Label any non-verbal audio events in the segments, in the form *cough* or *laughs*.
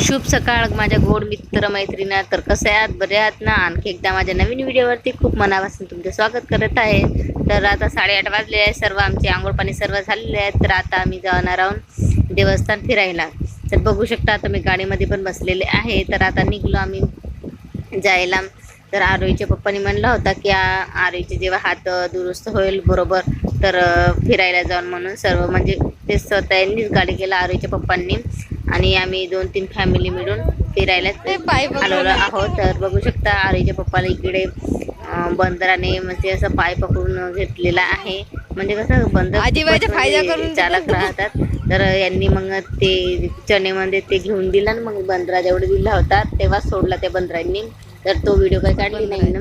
शुभ सकाळ माझ्या गोड मित्र मैत्रिणी तर कसं आहात? बरे आहात ना? आणखी एकदा माझ्या नवीन व्हिडिओवरती खूप मनापासून तुमचं स्वागत करत आहे. तर आता साडेआठ वाजले आहे. सर्व आमचे आंघोळ पाणी सर्व झालेले आहेत. तर आता आम्ही जाणार आहोत देवस्थान फिरायला. तर बघू शकता आता मी गाडीमध्ये पण बसलेले आहे. तर आता निघलो आम्ही जायला. तर आरोईच्या पप्पांनी म्हणला होता की आरोईचे जेव्हा हात दुरुस्त होईल बरोबर तर फिरायला जाऊन म्हणून सर्व म्हणजे ते स्वतःनीच गाडी केला आरोईच्या पप्पांनी. आणि आम्ही दोन तीन फॅमिली मिळून फिरायला आलेलो आहोत. तर बघू शकता आरोहीच्या पप्पाला इकडे बंदराने म्हणजे असं पाय पकडून घेतलेला आहे. म्हणजे कसं बंदर खूपच फायदा म्हणजे करून चालक राहतात. तर यांनी मग ते चणेमध्ये ते घेऊन दिला आणि मग बंदरा जेवढे दिला होता तेव्हा सोडला त्या बंदरांनी. तर तो व्हिडिओ काही काढली नाही ना.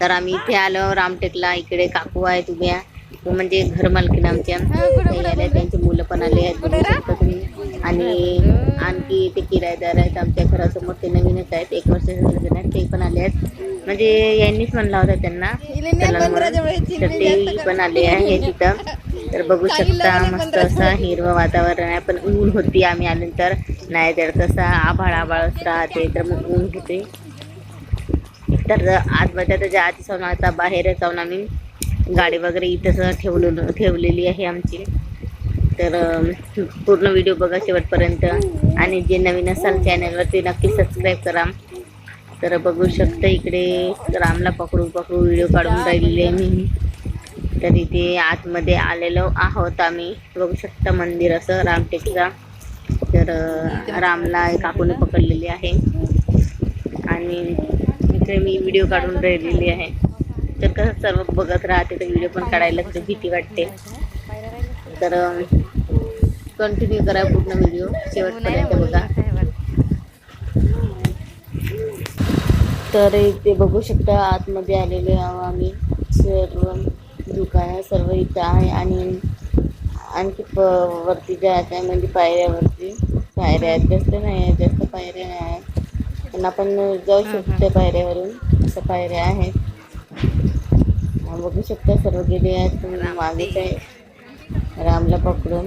तर आम्ही इथे आलो रामटेकला. इकडे काकू आहेत उभ्या. म्हणजे घर मालकीन आमच्या त्यांची मुलं पण आले आहेत. आणि आणखी ते किरायदार आहेत आमच्या घरासमोर ते नवीनच आहेत. एक आहेत ते पण आले आहेत. म्हणजे यांनीच म्हणला होता त्यांना. तर ते पण आले आहे *laughs* तिथं. तर बघू शकता मस्त असं हिरवं वातावरण आहे पण ऊन होती आम्ही आल्यानंतर. नाही तर कसं आभाळ आभाळच राहते तर मग ऊन होते. तर आतमध्ये त्याच्या आधी जाऊन आता बाहेर जाऊन आम्ही गाडी वगैरे इथंच ठेवलेलो ठेवलेली आहे आमची. तर पूर्ण व्हिडिओ बघा शेवटपर्यंत. आणि जे नवीन असाल चॅनलवरती नक्की सबस्क्राईब करा. तर बघू शकता इकडे रामला पकडू पकडू व्हिडिओ काढून राहिलेली आहे मी. तर इथे आतमध्ये आलेलो आहोत आम्ही. बघू शकता मंदिर असं रामटेकचा. तर रामला काकूने पकडलेली आहे. आणि इथे मी व्हिडिओ काढून राहिलेली आहे. तर कसं सर्व बघत राहते तर व्हिडिओ पण काढायला भीती वाटते. तर कंटिन्यू करा पूर्ण व्हिडिओ शेवटपर्यंत बघा. तर इथे बघू शकता आतमध्ये आलेले आहो आम्ही. सर्व दुकानं सर्व इथं आहे आणि आणखी प वरती जायचं आहे म्हणजे पायऱ्यावरती. पायऱ्या आहेत जास्त नाही आहेत जास्त पायऱ्या नाही आहेत. पण आपण जाऊ शकतो त्या पायऱ्यावरून. असं पायऱ्या आहेत. हा, बघू शकता सर्व गेले आहेत. मागेच आहे रामला पकडून.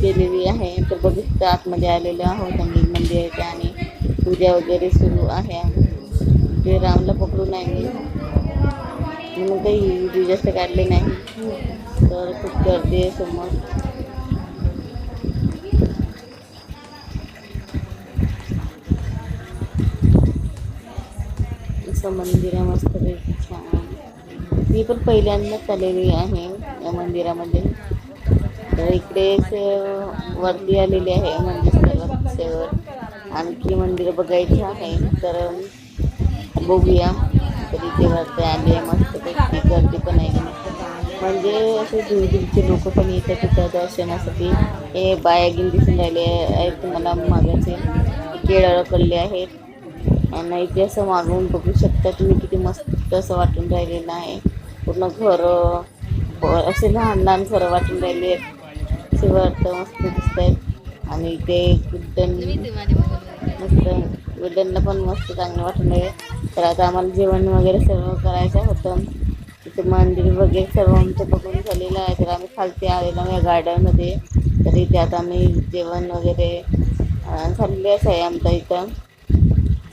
केलेली आहे. तर बघितलं आतमध्ये आलेलो आहोत आम्ही. मंदिराच्या आणि पूजा वगैरे सुरू आहे. ते रामला पकडून आहे म्हणून काही व्हिडिओ जास्त काढले नाही. तर खूप गर्दी आहे समोर. असं मंदिर आहे मस्त छान. मी पण पहिल्यांदाच आलेली आहे या मंदिरामध्ये. तर इकडे अं, वरती आलेली आहे मंदिर सर्वात आणखी मंदिरं बघायची आहे तर बघूया. तर इथे वरती आली आहे मस्तपैकी गर्दी पण आहे. म्हणजे असे दूरदूरचे लोक पण येतात तिथं दर्शनासाठी. हे बायागीन दिसून राहिले आहेत. तुम्हाला मागायचे केळं कल्ले आहेत. आणि इथे असं मागून बघू शकता तुम्ही किती मस्त असं वाटून राहिलेलं आहे. पूर्ण घर असे लहान लहान घरं वाटून राहिले आहेत. असे वाटतं मस्त दिसत आहेत आणि इथे गुड्डन मस्त गुड्डनला पण मस्त चांगलं वाटून राहिले तर आता आम्हाला जेवण वगैरे सर्व करायचं होतं. तिथे मंदिर वगैरे सर्व आमचं बघून झालेलं आहे. तर आम्ही खालती आलेलो या गार्डनमध्ये. तर इथे आता आम्ही जेवण वगैरे झालेलंच आहे आमचं इथं.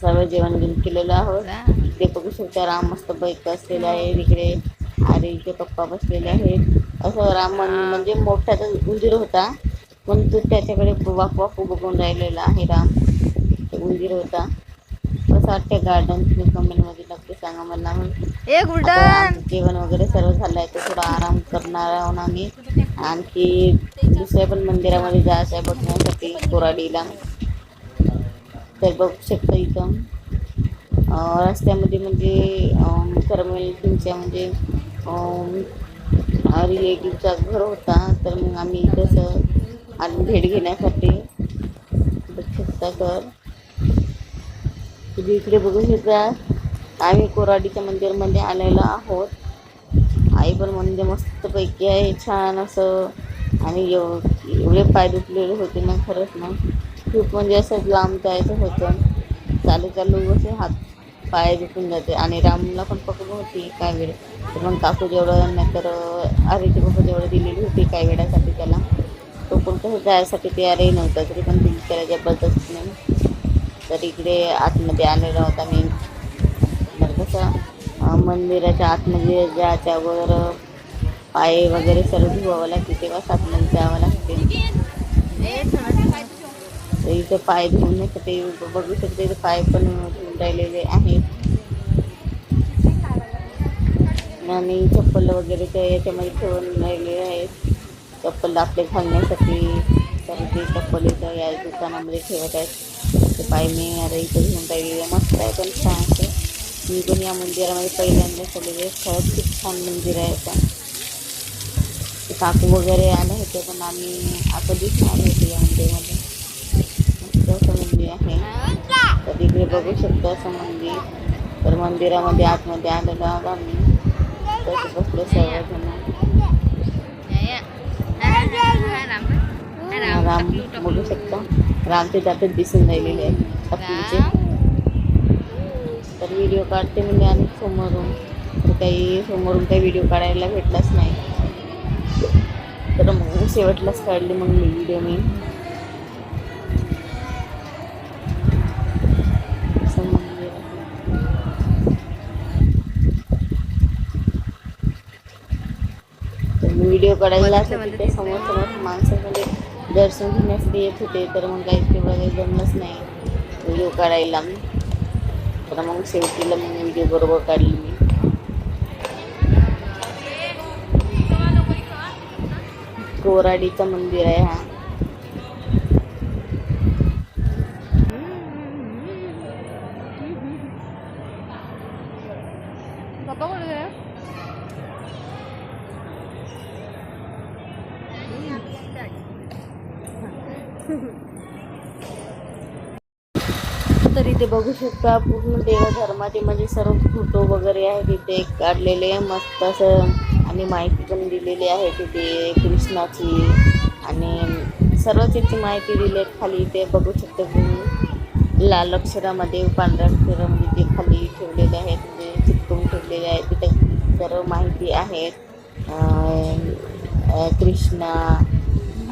सर्व जेवण घेऊन केलेलं आहोत. इकडे बघू शकता राम मस्त बैक असलेला आहे इकडे आणि इथे पप्पा बसलेले आहेत. असं राम म्हणजे मोठाचा उंदीर होता. पण तो त्याच्याकडे वाकू वाकू बघून राहिलेला आहे राम. तो उंदीर होता. कसं वाटतं गार्डन तुम्ही कमेंटमध्ये नक्की सांगा मला. ए जेवण वगैरे सर्व झालं आहे. तर थोडा आराम करणार आहोत आम्ही. आणखी दुसऱ्या पण मंदिरामध्ये जायचं आहे बघण्यासाठी कोराडीला. तर बघू शकता इथं. रस्त्यामध्ये म्हणजे करमेल तुमच्या म्हणजे रिलेटिव्हचा घर होता तर मग आम्ही कसं आज भेट घेण्यासाठी शकता तर तुम्ही इकडे बघू शकता आम्ही कोराडीच्या मंदिरमध्ये आलेलो आहोत. आई पण म्हणजे मस्तपैकी आहे छान असं. आणि एव- एवढे पाय दुखलेले होते ना खरंच ना. खूप म्हणजे असं लांब जायचं होतं. चालू चालू असे हात पाय दुखून जाते. आणि रामला पण पकडून होती काय वेळ. तर मग काकू जेवढं नाहीतर आरेची बाबा जेवढं दिलेली होती काही वेळासाठी त्याला तो पण कसं जायसाठी तयारही नव्हता तरी पण दिली त्याला जबरदस्त नाही तर इकडे आतमध्ये आलेला होता मी. तर कसं मंदिराच्या आतमध्ये जायच्या वगैरे पाय वगैरे सर्व धुवावं लागते तेव्हाच आतमध्ये जावं लागते. इथे पाय धुवून ते बघू शकते पाय पण धुवून राहिलेले आहेत आणि चप्पल वगैरे ते याच्यामध्ये ठेवून राहिलेले आहेत चप्पल आपले घालण्यासाठी तर ते चप्पल इथं या दुकानामध्ये ठेवत आहेत ते पाय मी आता इथं घेऊन राहिलेले मस्त आहे पण छान मी पण या मंदिरामध्ये पहिल्यांदा खरंच खूप छान मंदिर आहे आता ते काकू वगैरे आले होते पण आम्ही नाही आले होते या असं मंदिर आहे. तर तिकडे बघू शकतो असं मंदिर. तर मंदिरामध्ये आतमध्ये आलेलो आहोत आम्ही. तसं बसलो सर्वजण. राम बघू राम रामचे त्यातच दिसून राहिलेले आहेत तर व्हिडिओ काढते म्हणजे आणि समोरून. काही समोरून काही व्हिडिओ काढायला भेटलाच नाही. तर मग शेवटलाच काढली मग मी व्हिडिओ मी. असं तिथे समोर समोर माणसं म्हणजे दर्शन घेण्यासाठी येत होते तर मग काही तेवढं काही जमलंच नाही. व्हिडिओ काढायला. तर मग शेवटीला मग व्हिडिओ बरोबर काढली मी. कोराडीचं मंदिर आहे हा. पप्पा कुठे तर इथे बघू शकता पूर्ण देवधर्माचे म्हणजे सर्व फोटो वगैरे आहे तिथे काढलेले मस्त असं. आणि माहिती पण दिलेली आहे तिथे कृष्णाची. आणि सर्वच त्याची माहिती दिली आहे खाली. इथे बघू शकता तुम्ही. लाल अक्षरामध्ये पांढऱ्या अक्षरामध्ये ते खाली ठेवलेले आहेत. म्हणजे चिटकवून ठेवलेले आहेत. तिथे सर्व माहिती आहेत. कृष्णा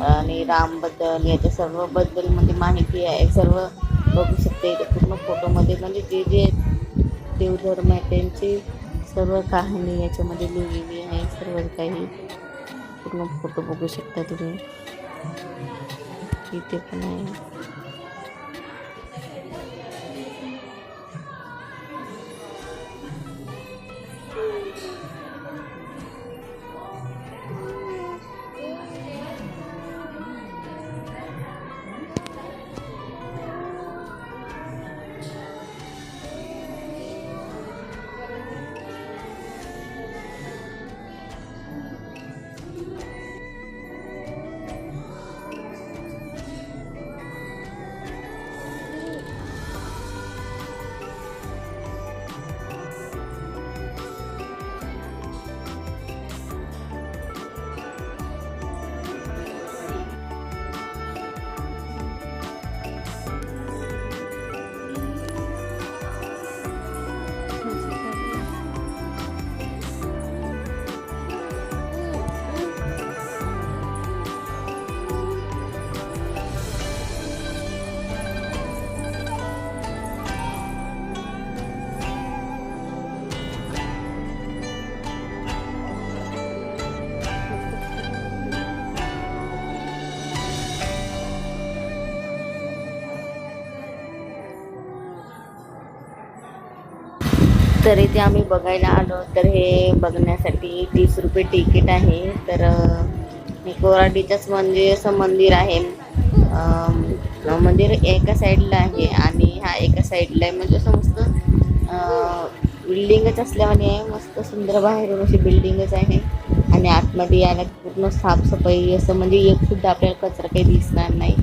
आणि रामबद्दल याच्या सर्वबद्दल म्हणजे माहिती आहे. सर्व बघू शकते इथे पूर्ण फोटोमध्ये. म्हणजे जे जे देवधर्म आहे त्यांची सर्व कहाणी याच्यामध्ये लिहिलेली आहे. सर्व काही पूर्ण फोटो बघू शकता तुम्ही. इथे पण आहे. तर इथे आम्ही बघायला आलो. तर हे बघण्यासाठी तीस रुपये तिकीट आहे. तर हे कोराडीचंच मंदिर असं मंदिर आहे. मंदिर एका साईडला आहे आणि हा एका साईडला आहे. म्हणजे असं मस्त बिल्डिंगच असल्यामुळे आहे. मस्त सुंदर बाहेरून अशी बिल्डिंगच आहे. आणि आतमध्ये यायला पूर्ण साफसफाई असं म्हणजे एक सुद्धा आपल्याला कचरा काही दिसणार नाही.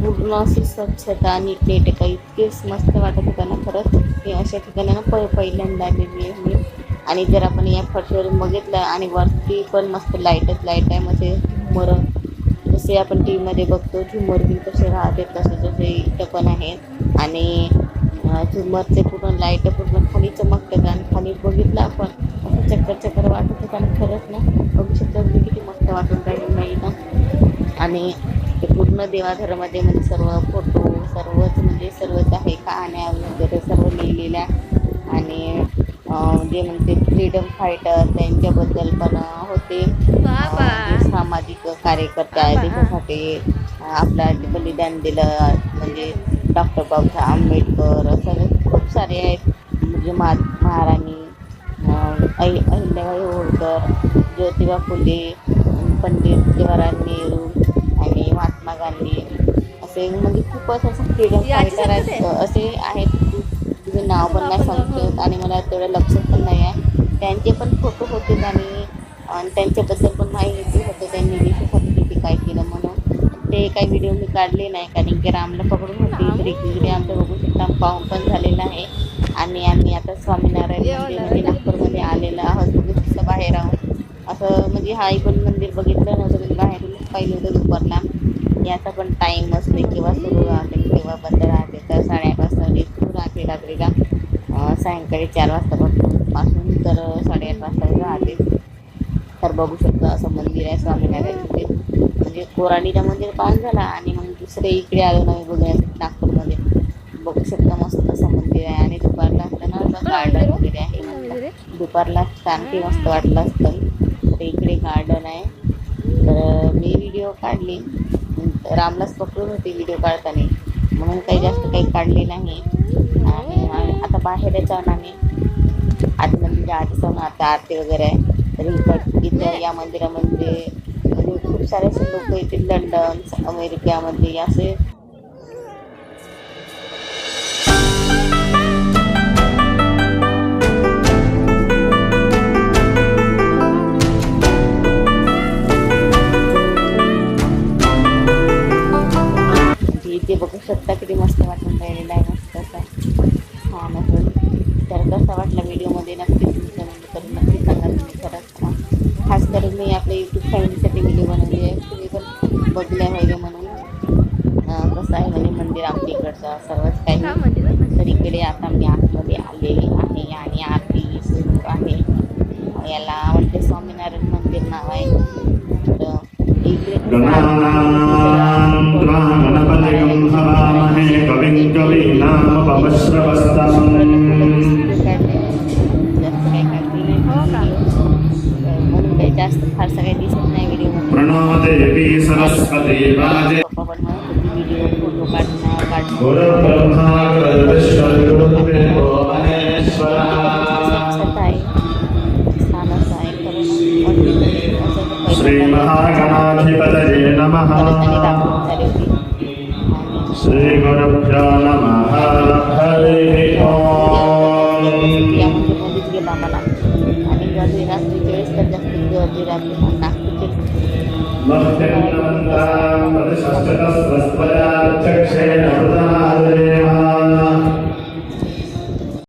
पूर्ण अशी स्वच्छता नीटनेटका इतके मस्त वाटत होतं ना खरंच. की अशा ठिकाणी ना प पहिल्यांदा आलेली आहे मी. आणि जर आपण या फर्शवरून बघितलं आणि वरती पण मस्त लाईटच लाइट आहे म्हणजे झुमर. जसे आपण टी व्हीमध्ये बघतो झुमर बी कसे राहते तसे जसे इथं पण आहे. आणि झुमरचे पूर्ण लाइट पूर्ण खाली चमकतात आणि खाली बघितलं आपण असं चक्कर चक्कर वाटत होतं आणि खरंच ना बघू शकतो किती मस्त वाटून राहिलं नाही ना. आणि पूर्ण देवाघरामध्ये म्हणजे सर्व फोटो सर्वच म्हणजे सर्वच आहे कहाण्या वगैरे सर्व लिहिलेल्या. आणि जे म्हणते फ्रीडम फायटर त्यांच्याबद्दल पण होते. सामाजिक कार्यकर्ते आहेत देशासाठी अं, आपलं बलिदान दिलं म्हणजे डॉक्टर बाबासाहेब आंबेडकर असं खूप सारे आहेत. म्हणजे मा महाराणी अहि अहिल्याबाई होळकर ज्योतिबा फुले पंडित जवाहरलाल नेहरू महात्मा गांधी असे म्हणजे खूपच असं फ्रीडम फायटर आहेत असे आहेत. तुझे नाव पण नाही सांगतो आणि मला तेवढं लक्षात पण नाही आहे. त्यांचे पण फोटो होते आणि आणि त्यांच्याबद्दल पण माहिती होतं. त्यांनी देशासाठी किती काय केलं म्हणून. ते काही व्हिडिओ मी काढले नाही कारण की रामला पकडून होते. इकडे आमचं बघू शकता. पाहून पण झालेलं आहे. आणि आम्ही आता स्वामीनारायण मंदिर म्हणजे नागपूरमध्ये आलेलं आहोत. बघू शकता बाहेर आहोत. असं म्हणजे हाही पण मंदिर बघितलं नव्हतं. बाहेरूनच पाहिलं होतं दुपारला. याचा पण टाईम असते किंवा सुरू राहते केव्हा बंद राहते. तर साडेआठ वाजता सुरू राहते रात्रीला. सायंकाळी चार वाजतापासून पासून तर साडेआठ वाजता राहते. तर बघू शकता असं मंदिर आहे स्वामीनारायण मंदिर. म्हणजे कोराडीला मंदिर पाहून झाला आणि मग दुसरे इकडे आलो नवी बघण्यासाठी नागपूरमध्ये. बघू शकता मस्त असं मंदिर आहे आणि दुपारला असताना असं गार्डन वगैरे आहे दुपारला शांती मस्त वाटलं असतं. तर इकडे गार्डन आहे. तर मी व्हिडिओ काढली. रामलाच पकडून होती व्हिडिओ काढताना. म्हणून काही जास्त काही काढले नाही. आणि आता बाहेर जाऊन आम्ही. म्हणजे आधी जाऊन आता आरती वगैरे आहे. तर इकड इथं या मंदिरामध्ये म्हणजे खूप सारे असे लोक येतील. लंडन अमेरिकामध्ये असे इथे बघू शकता किती मस्त वाटून राहिलेला आहे मस्त असं. छान असून तर कसा वाटला श्रीमहागणाधिपतये नमः। श्रीगुरुभ्यो नमः। हरिः ओम्। आणि गर्दी रात्रीच्या वेळेस तर जास्त गर्दी राहते नागपूरचे चक्षेन